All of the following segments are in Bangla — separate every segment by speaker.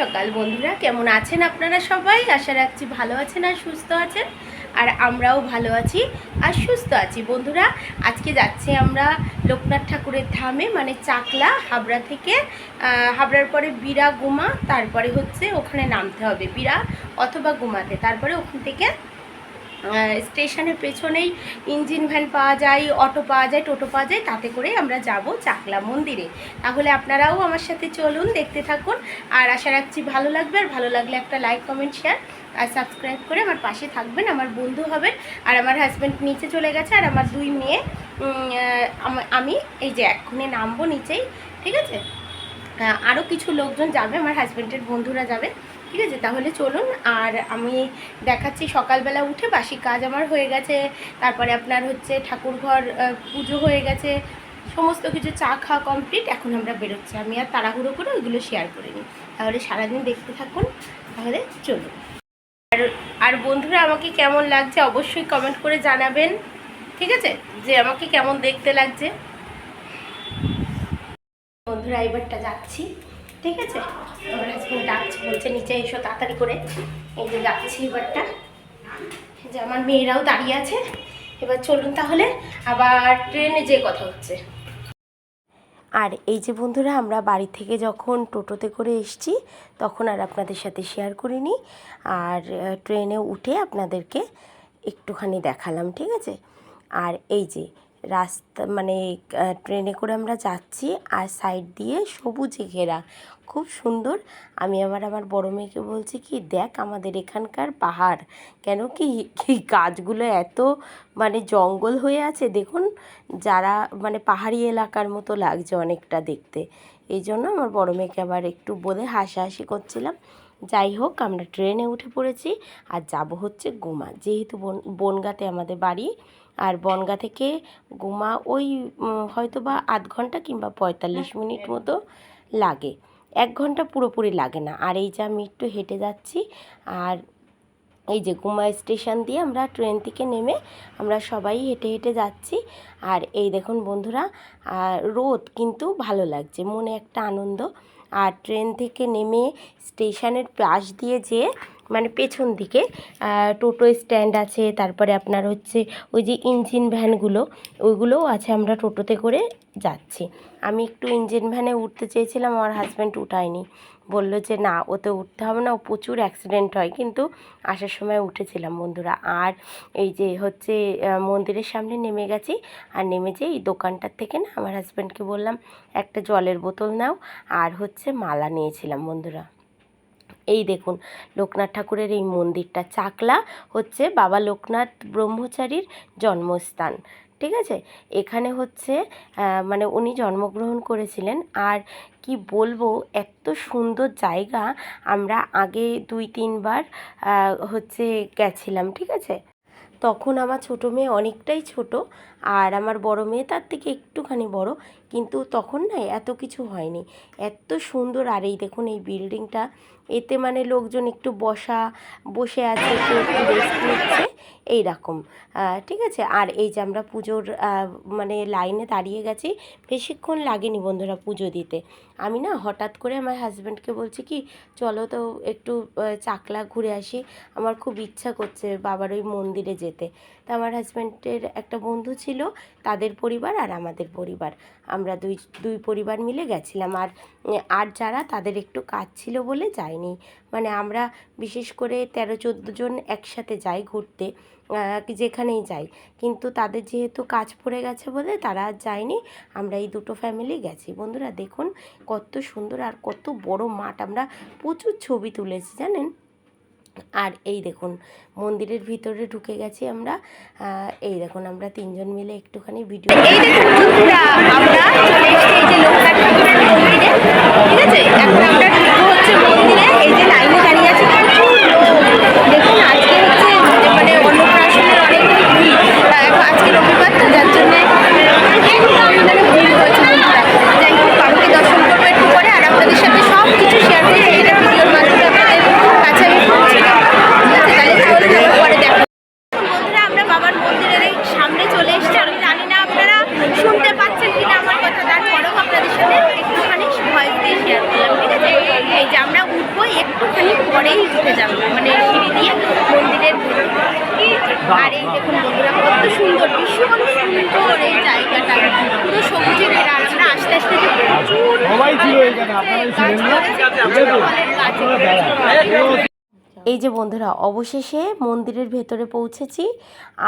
Speaker 1: সকাল বন্ধুরা। কেমন আছেন আপনারা সবাই? আশা রাখছি ভালো আছেন আর সুস্থ আছেন। আর আমরাও ভালো আছি আর সুস্থ আছি। বন্ধুরা, আজকে যাচ্ছি আমরা লোকনাথ ঠাকুরের ধামে মানে চাকলা হাবড়া থেকে। হাবড়ার পরে বিরা গুমা, তারপরে হচ্ছে ওখানে নামতে হবে। বিরা অথবা গুমাতে। তারপরে ওখান থেকে স্টেশনের পেছনেই ইঞ্জিন ভ্যান পাওয়া যায়, অটো পাওয়া যায়, টোটো পাওয়া যায়, তাতে করে আমরা যাব চাকলা মন্দিরে। তাহলে আপনারাও আমার সাথে চলুন, দেখতে থাকুন। আর আশা রাখছি ভালো লাগবে, আর ভালো লাগলে একটা লাইক কমেন্ট শেয়ার আর সাবস্ক্রাইব করে আমার পাশে থাকবেন, আমার বন্ধু হবেন, আর আমার হাজব্যান্ড নিচে চলে গেছে, আর আমার দুই মেয়ে আমি এই যে এক্ষুনি নামবো নিচেই, ঠিক আছে? আরও কিছু লোকজন যাবে, আমার হাজব্যান্ডের বন্ধুরা যাবে। ঠিক আছে, তাহলে চলুন। আর আমি দেখাচ্ছি, সকালবেলা উঠে বাসি কাজ আমার হয়ে গেছে। তারপরে আপনার হচ্ছে ঠাকুরঘর পুজো হয়ে গেছে। সমস্ত কিছু চা খাওয়া কমপ্লিট এখন আমরা বেরোচ্ছি। আমি আর তাড়াহুড়ো করে ওইগুলো শেয়ার করে নিই। তাহলে সারাদিন দেখতে থাকুন। তাহলে চলুন। আর আর বন্ধুরা, আমাকে কেমন লাগছে অবশ্যই কমেন্ট করে জানাবেন। ঠিক আছে? যে আমাকে কেমন দেখতে লাগছে। বন্ধুরা, এবারটা যাচ্ছি। ঠিক আছে? আমার হাজব্যান্ড ডাকছে, বলছে, নিচে এসো তাড়াতাড়ি করে। এই যে যাচ্ছি এবারটা। যে আমার মেয়েরাও দাঁড়িয়ে আছে। এবার চলুন তাহলে, আবার ট্রেনে যে কথা হচ্ছে। আর এই যে বন্ধুরা, আমরা বাড়ি থেকে যখন টোটোতে করে এসছি, তখন আর আপনাদের সাথে শেয়ার করিনি। আর ট্রেনে উঠে আপনাদেরকে একটুখানি দেখালাম, ঠিক আছে? আর এই যে রাস্তা মানে ট্রেনে করে আমরা যাচ্ছি আর সাইড দিয়ে সবুজে ঘেরা। খুব সুন্দর। আমি আবার আমার বড় মেয়েকে বলছি কি, দেখ আমাদের এখানকার পাহাড়। কেন কি গাছগুলো এত মানে জঙ্গল হয়ে আছে? দেখুন, যারা মানে পাহাড়ি এলাকার মতো লাগছে অনেকটা দেখতে। এই জন্য আমার বড় মেয়েকে আবার একটু বলে হাসাহাসি করছিলাম। যাই হোক, আমরা ট্রেনে উঠে পড়েছি আর যাব হচ্ছে গোমা। যেহেতু বন, বনগাতে আমাদের বাড়ি আর বনগা থেকে গোমা ওই হয়তো বা আধ ঘণ্টা কিংবা পঁয়তাল্লিশ মিনিট মতো লাগে। এক ঘণ্টা পুরোপুরি লাগে না। আর এই যে আমি একটু হেঁটে যাচ্ছি আর এই যে গুমা স্টেশন দিয়ে আমরা ট্রেন থেকে নেমে আমরা সবাই হেঁটে হেঁটে যাচ্ছি। আর এই দেখুন বন্ধুরা আর রোদ কিন্তু ভালো লাগছে মনে একটা আনন্দ। আর ট্রেন থেকে নেমে স্টেশনের পাশ দিয়ে যে মানে পেছন দিকে টোটো স্ট্যান্ড আছে, তারপরে আপনার হচ্ছে ওই যে ইঞ্জিন ভ্যানগুলো ওইগুলোও আছে আমরা টোটোতে করে যাচ্ছি। আমি একটু ইঞ্জিন ভ্যানে উঠতে চেয়েছিলাম, আমার হাজব্যান্ড উঠায়নি। বলল যে না, ওতে উঠতে হবে না, ও প্রচুর অ্যাক্সিডেন্ট হয়, কিন্তু আসার সময় উঠেছিলাম বন্ধুরা। আর এই যে হচ্ছে মন্দিরের সামনে নেমে গেছি, আর নেমে যে এই দোকানটার থেকে না, আমার হাজব্যান্ডকে বললাম, একটা জলের বোতল নাও। আর হচ্ছে মালা নিয়েছিলাম বন্ধুরা। এই দেখুন, লোকনাথ ঠাকুরের এই মন্দিরটা। চাকলা হচ্ছে বাবা লোকনাথ ব্রহ্মচারীর জন্মস্থান, ঠিক আছে? এখানে হচ্ছে মানে উনি জন্মগ্রহণ করেছিলেন। আর কি বলব, এত সুন্দর জায়গা। আমরা আগে দুই, তিনবার হচ্ছে গেছিলাম, ঠিক আছে? তখন আমার ছোটো মেয়ে অনেকটাই ছোট আর আমার বড় মেয়ে তার থেকে একটুখানি বড়। কিন্তু তখন না এত কিছু হয়নি। এত সুন্দর আর এই দেখুন এই বিল্ডিংটা এতে মানে লোকজন একটু বসা, বসে আছে, একটু রেস্ট নিচ্ছে। এইরকম রকম। ঠিক আছে? আর এই যে আমরা পুজোর মানে লাইনে দাঁড়িয়ে গেছি, বেশিক্ষণ লাগেনি বন্ধুরা পুজো দিতে। আমি না হঠাৎ করে আমার হাজব্যান্ডকে বলছি কি, চলো তো একটু চাকলা ঘুরে আসি। আমার খুব ইচ্ছা করছে বাবার ওই মন্দিরে যেতে। তা আমার হাজব্যান্ডের একটা বন্ধু ছিল, তাদের পরিবার আর আমাদের পরিবার। আমরা দুই দুই পরিবার মিলে গেছিলাম। আর আর যারা তাদের একটু কাজ ছিল বলে যায়নি। মানে আমরা বিশেষ করে তেরো, চোদ্দ জন একসাথে যাই ঘুরতে যেখানেই যাই। কিন্তু তাদের যেহেতু কাজ পড়ে গেছে বলে তারা আর যায়নি, আমরা এই দুটো ফ্যামিলি গেছি। বন্ধুরা, দেখুন কত সুন্দর আর কত বড় মাঠ। আমরা প্রচুর ছবি তুলেছি, জানেন? আর এই দেখুন, মন্দিরের ভিতরে ঢুকে গেছি আমরা। এই দেখুন, আমরা তিনজন মিলে একটুখানি ভিডিও ঠিক আছে? মানে আজকে রবিবার, তো যার জন্য আমাদের ভিড় হয়েছে বন্ধুরা যাই হোক বাবাকে দর্শন করব একটু পরে আর আপনাদের সাথে সব কিছু শেয়ার করছি এটা ভিডিওর মাধ্যমে আপনাদের কাছে আমি পৌঁছে দেবো। ঠিক আছে তাহলে চলুন আমরা পরে দেখা বন্ধুরা আমরা বাবার মন্দিরের এই সামনে চলে এসেছি আমি জানি না আপনারা শুনতে পাচ্ছেন কিনা আমার কথা তারপরেও আপনাদের সাথে একটুখানি ভয়েস দিয়ে শেয়ার করলাম ঠিক আছে করেই উঠে যাব মানে সিঁড়ি দিয়ে মন্দিরের ভেতরে আর এই দেখুন বন্ধুরা কত সুন্দর ভীষণ সুন্দর এই জায়গাটা। পুরো সবুজের ঘেরা আমরা আস্তে আস্তে যে
Speaker 2: সবাই ছিল এখানে, আপনারাই ছিলেন না?
Speaker 1: গাছ ফলের গাছ
Speaker 2: আপনারা
Speaker 1: এই যে বন্ধুরা অবশেষে মন্দিরের ভেতরে পৌঁছেছি।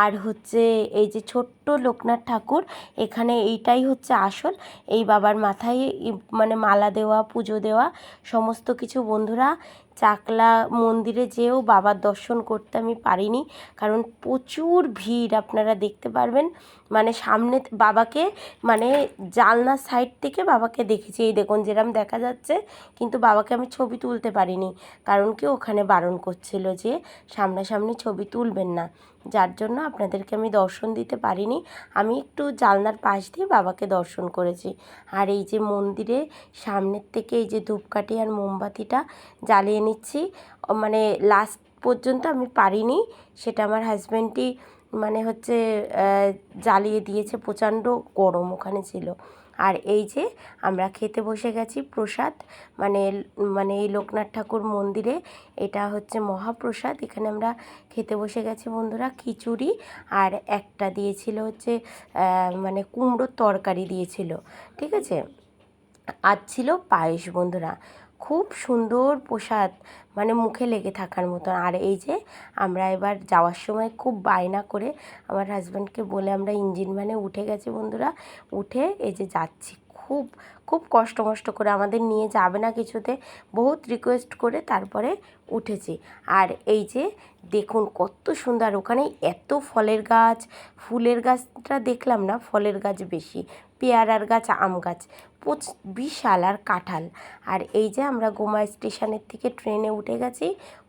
Speaker 1: আর হচ্ছে এই যে ছোট্ট লোকনাথ ঠাকুর। এখানে এইটাই হচ্ছে আসল। এই বাবার মাথায় মানে মালা দেওয়া, পুজো দেওয়া, সমস্ত কিছু। বন্ধুরা, চাকলা মন্দিরে যেও বাবার দর্শন করতে আমি পারিনি, কারণ প্রচুর ভিড় আপনারা দেখতে পারবেন। মানে সামনে বাবাকে মানে জালনার সাইড থেকে বাবাকে দেখেছি। এই দেখুন, যেরম দেখা যাচ্ছে, কিন্তু বাবাকে আমি ছবি তুলতে পারিনি, কারণ কি ওখানে বারণ করছিল যে সামনাসামনি ছবি তুলবেন না। যার জন্য আপনাদেরকে আমি দর্শন দিতে পারিনি। আমি একটু জালনার পাশ দিয়ে বাবাকে দর্শন করেছি। আর এই যে মন্দিরে সামনের থেকে এই যে ধূপকাঠি আর মোমবাতিটা জ্বালিয়ে নিচ্ছি মানে লাস্ট পর্যন্ত আমি পারিনি। সেটা আমার হাজব্যান্ডটি মানে হচ্ছে জ্বালিয়ে দিয়েছে, প্রচণ্ড গরম ওখানে ছিল। আর এই যে আমরা খেতে বসে গেছি প্রসাদ মানে মানে এই লোকনাথ ঠাকুর মন্দিরে। এটা হচ্ছে মহাপ্রসাদ, এখানে আমরা খেতে বসে গেছি বন্ধুরা, খিচুড়ি আর একটা দিয়েছিল হচ্ছে মানে কুমড়োর তরকারি দিয়েছিল, ঠিক আছে? আর ছিল পায়েস বন্ধুরা। খুব সুন্দর প্রসাদ মানে মুখে লেগে থাকার মতন। আর এই যে আমরা এবার যাওয়ার সময় খুব বায়না করে আমার হাজব্যান্ডকে বলে আমরা ইঞ্জিন ভ্যানে উঠে গেছি বন্ধুরা। উঠে এই যে যাচ্ছি। খুব খুব কষ্ট মষ্ট করে আমাদের নিয়ে যাবে না কিছুতে। বহুত রিকোয়েস্ট করে তারপরে উঠেছি। আর এই যে দেখুন কত সুন্দর, ওখানে এত ফলের গাছ। ফুলের গাছটা দেখলাম না, ফলের গাছ বেশি। পেয়ারার গাছ, আম গাছ, পোচ, বিশাল আর কাঁঠাল। আর এই যে আমরা গোমা স্টেশনের থেকে ট্রেনে উঠে গেছি,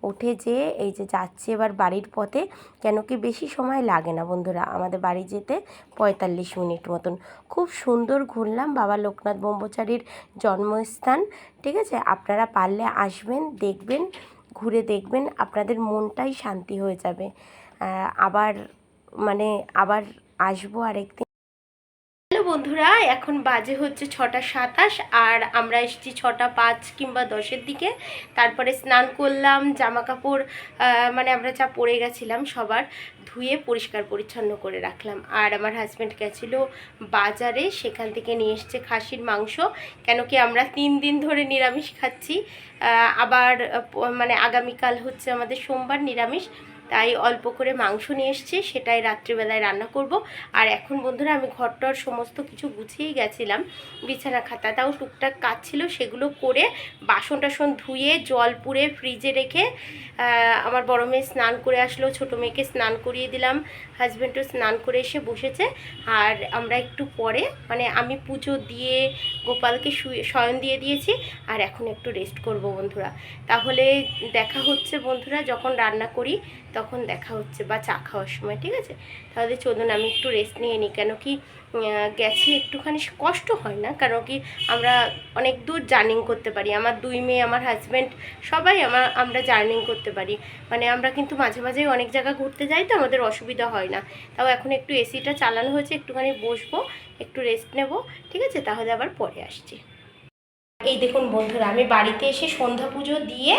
Speaker 1: উঠে যেয়ে এই যে যাচ্ছি এবার বাড়ির পথে, কেন কি বেশি সময় লাগে না বন্ধুরা, আমাদের বাড়ি যেতে পঁয়তাল্লিশ মিনিট মতন। খুব সুন্দর ঘুরলাম বাবা লোকনাথ ব্রহ্মচারীর জন্মস্থান, ঠিক আছে? আপনারা পারলে আসবেন, দেখবেন, ঘুরে দেখবেন, আপনাদের মনটাই শান্তি হয়ে যাবে। আবার মানে আবার আসব আরেকদিন। বন্ধুরা, এখন বাজে হচ্ছে ছটা সাতাশ আর আমরা এসেছি ছটা পাঁচ কিংবা দশের দিকে। তারপরে স্নান করলাম জামা কাপড় মানে আমরা যা পরে গেছিলাম সবার ধুয়ে পরিষ্কার পরিচ্ছন্ন করে রাখলাম। আর আমার হাজব্যান্ড গেছিল বাজারে, সেখান থেকে নিয়ে এসছে খাসির মাংস। কেন কি আমরা তিন দিন ধরে নিরামিষ খাচ্ছি। আবার মানে আগামীকাল হচ্ছে আমাদের সোমবার নিরামিষ। তাই অল্প করে মাংস নিয়ে এসেছি, সেটাই রাত্রিবেলায় রান্না করব। আর এখন বন্ধুরা, আমি ঘরটার সমস্ত কিছু গুছিয়েই গেছিলাম, বিছানা খাতা, তাও টুকটাক কাজ ছিল, সেগুলো করে বাসন টাসন ধুয়ে, জল পুড়ে ফ্রিজে রেখে আমার বড় মেয়ে স্নান করে আসলো, ছোটো মেয়েকে স্নান করিয়ে দিলাম হাজব্যান্ডও স্নান করে এসে বসেছে। আর আমরা একটু পরে মানে আমি পুজো দিয়ে গোপালকে শুয়ে, শয়ন দিয়ে দিয়েছি, আর এখন একটু রেস্ট করব বন্ধুরা। তাহলে দেখা হচ্ছে বন্ধুরা, যখন রান্না করি তখন দেখা হচ্ছে বা চা খাওয়ার সময়, ঠিক আছে? তাহলে চলুন আমি একটু রেস্ট নিয়ে নিই, কেন কি গেছি একটুখানি, কষ্ট হয় না কারণ কি আমরা অনেক দূর জার্নিং করতে পারি। আমার দুই মেয়ে, আমার হাজব্যান্ড সবাই আমার আমরা জার্নিং করতে পারি। মানে আমরা কিন্তু মাঝে মাঝেই অনেক জায়গা ঘুরতে যাই, তো আমাদের অসুবিধা হয় না। তাও এখন একটু এসিটা চালানো হয়েছে, একটুখানি বসবো, একটু রেস্ট নেব, ঠিক আছে? তাহলে আবার পরে আসছি। এই দেখুন বন্ধুরা, আমি বাড়িতে এসে সন্ধ্যা পুজো দিয়ে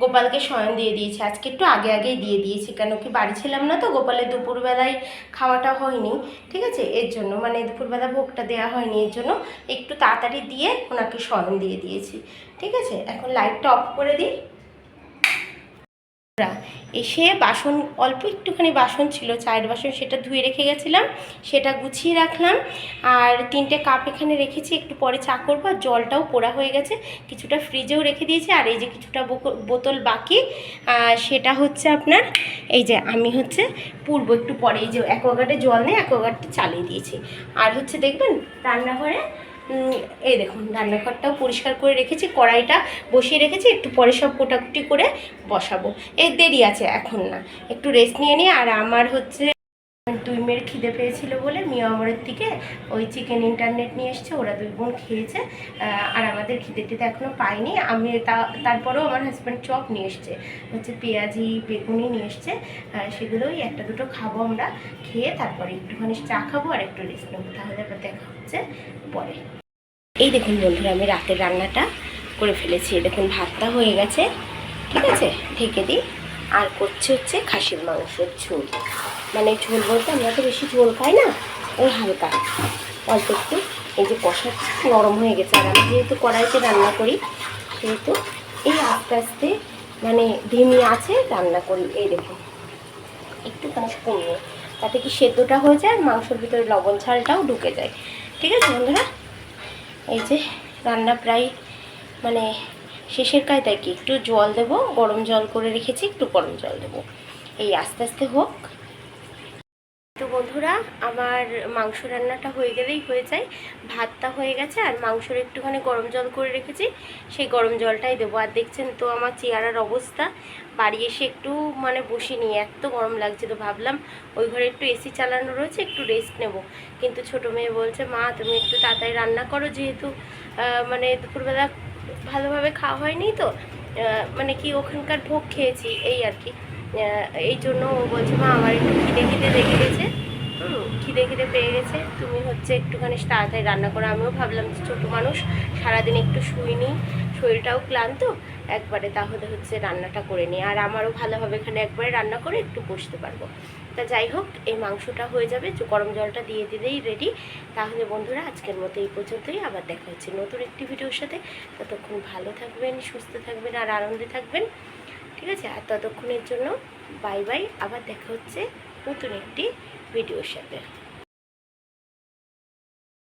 Speaker 1: গোপালকে শয়ন দিয়ে দিয়েছি। আজকে একটু আগে আগেই দিয়ে দিয়েছি, কেন কি বাড়ি ছিলাম না তো, গোপালের দুপুরবেলায় খাওয়াটা হয়নি, ঠিক আছে? এর জন্য মানে দুপুরবেলা ভোগটা দেওয়া হয়নি, এর জন্য একটু তাড়াতাড়ি দিয়ে ওনাকে শয়ন দিয়ে দিয়েছি, ঠিক আছে? এখন লাইটটা অফ করে দিই। এসে বাসন, অল্প একটুখানি বাসন ছিল, চায়ের বাসন সেটা ধুয়ে রেখে গেছিলাম, সেটা গুছিয়ে রাখলাম। আর তিনটে কাপ এখানে রেখেছি, একটু পরে চা করব, আর জলটাও পোড়া হয়ে গেছে। কিছুটা ফ্রিজেও রেখে দিয়েছি, আর এই যে কিছুটা বোতল বাকি সেটা হচ্ছে আপনার, এই যে আমি হচ্ছে পূর্ব একটু পরে। এই যে অ্যাকোয়াগার্ডে জল নেই, অ্যাকোয়াগার্ডটা চালিয়ে দিয়েছি। আর হচ্ছে দেখবেন, রান্নাঘরে এই দেখুন, রান্নাঘরটাও পরিষ্কার করে রেখেছি, কড়াইটা বসিয়ে রেখেছি, একটু পরে সব কোটাকুটি করে বসাবো। এই দেরি আছে এখন না, একটু রেস্ট নিয়ে নিই আর আমার হচ্ছে দুই মেয়ের খিদে পেয়েছিল বলে মিয়া আমরের থেকে ওই চিকেন ইন্টারনেট নিয়ে এসছে, ওরা দুই বোন খেয়েছে আর আমাদের খিদে টিদে এখনও পাইনি। আমি তা, তারপরেও আমার হাজব্যান্ড চপ নিয়ে এসছে, হচ্ছে পেঁয়াজি, বেগুনি নিয়ে এসছে সেগুলোই একটা দুটো খাব আমরা, খেয়ে তারপরে একটুখানি চা খাব আর একটু রেস্ট নেব। তাহলে আবার দেখা হচ্ছে পরে। এই দেখুন বন্ধুরা, আমি রাতের রান্নাটা করে ফেলেছি। দেখুন, ভাতটা হয়ে গেছে, ঠিক আছে? ঢেকে দিই। আর করছে হচ্ছে খাসির মাংসের ঝোল। মানে ঝোল বলতে আমরা তো বেশি ঝোল খাই না, ওই হালকা। অল্প একটু, এই যে কষা নরম হয়ে গেছে, আর আমি যেহেতু কড়াইতে রান্না করি, সেহেতু এই আস্তে আস্তে মানে ধিমি আছে, রান্না করি, এই দেখুন। একটুখানি কমিয়ে, তাতে কি সেদ্ধটা হয়ে যায় মাংসের ভিতরে লবণ ঝালটাও ঢুকে যায়। ঠিক আছে বন্ধুরা? এই যে রান্না প্রায় মানে শেষের কায়দায় কি একটু জল দেবো, গরম জল করে রেখেছি, একটু গরম জল দেবো। এই আস্তে আস্তে হোক। তো বন্ধুরা, আমার মাংস রান্নাটা হয়ে গেলেই হয়ে যায়। ভাতটা হয়ে গেছে, আর মাংসর একটুখানি গরম জল করে রেখেছি। সেই গরম জলটাই দেবো। আর দেখছেন তো আমার চেয়ারের অবস্থা। বাড়ি এসে একটু মানে বসে নিয়ে এত গরম লাগছে তো ভাবলাম, ওই ঘরে একটু এসি চালানো রয়েছে, একটু রেস্ট নেব। কিন্তু ছোটো মেয়ে বলছে, মা, তুমি একটু তাড়াতাড়ি রান্না করো যেহেতু মানে দুপুরবেলা ভালোভাবে খাওয়া হয়নি তো। মানে কি ওখানকার ভোগ খেয়েছি, এই আর কি। এই জন্য ও বলছে, মা, আমার একটু খিদে খিদে দেখে গেছে। খিদে খিদে পেয়ে গেছে। তুমি হচ্ছে একটুখানি তাড়াতাড়ি রান্না করো। আমিও ভাবলাম যে ছোটো মানুষ, সারাদিন একটু শুইনি। শরীরটাও ক্লান্ত, একবারে তাহলে হচ্ছে রান্নাটা করে নিই। আর আমারও ভালো হবে এখানে একবারে রান্না করে একটু বসতে পারব। তা যাই হোক, এই মাংসটা হয়ে যাবে গরম জলটা দিয়ে দিলেই রেডি তাহলে বন্ধুরা, আজকের মতো এই পর্যন্তই, আবার দেখা হচ্ছে নতুন একটি ভিডিওর সাথে। ততক্ষণ ভালো থাকবেন, সুস্থ থাকবেন আর আনন্দে থাকবেন। ঠিক আছে? আর ততক্ষণের জন্য বাই বাই আবার দেখা হচ্ছে নতুন একটি ভিডিওর সাথে।